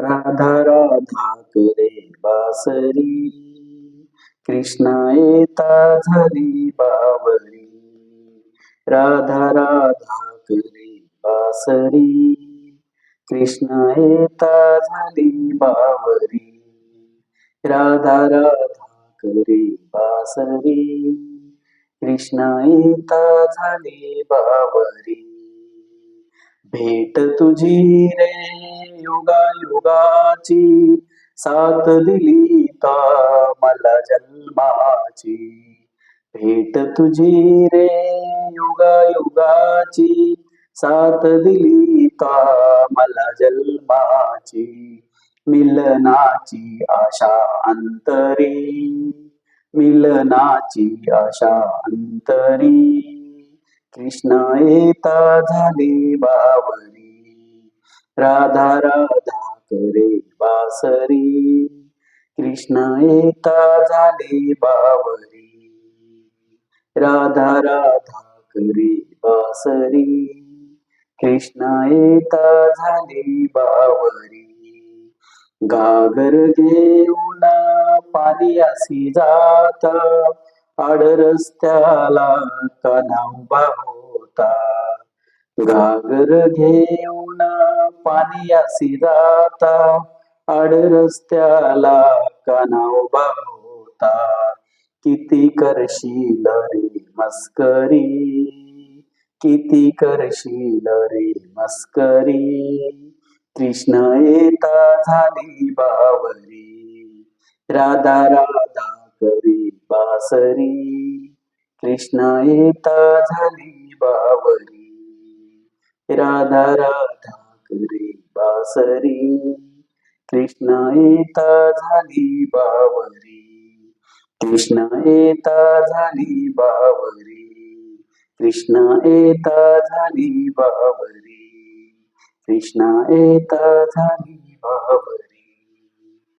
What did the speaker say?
राधा राधा करे बासरी कृष्णा येता झाली बावरी। राधा राधा करे बासरी कृष्णा येता झाली बावरी। राधा राधा करे बासरी कृष्णा येता झाली बावरी। भेट तुझी रे युगा युगाची साथ दिली ता मला जन्माची भेट तुझी रे युगा युगाची साथ दिली ता मला जन्माची मिलनाची आशा अंतरी मिलनाची आशा अंतरी कृष्ण येता झाली बावरी राधा राधा करे बासरी कृष्ण येता झाले बावरी. राधा राधा करे बासरी कृष्ण येता झाले बावरी. गागर घेऊन पाणी असी जाता आड रस्त्याला काना उभा होता. गागर घेऊन पाणी असी जाता आड रस्त्याला काना उभा होता किती करशील रे मस्करी किती करशील रे मस्करी. कृष्ण येता झाली बावरी राधा राधा करी बासरी. कृष्ण येता झाली बावरी राधा राधा करी बासरी. कृष्ण येता झाली बावरी. कृष्ण येता झाली बावरी. कृष्ण येता झाली बावरी. कृष्ण येता झाली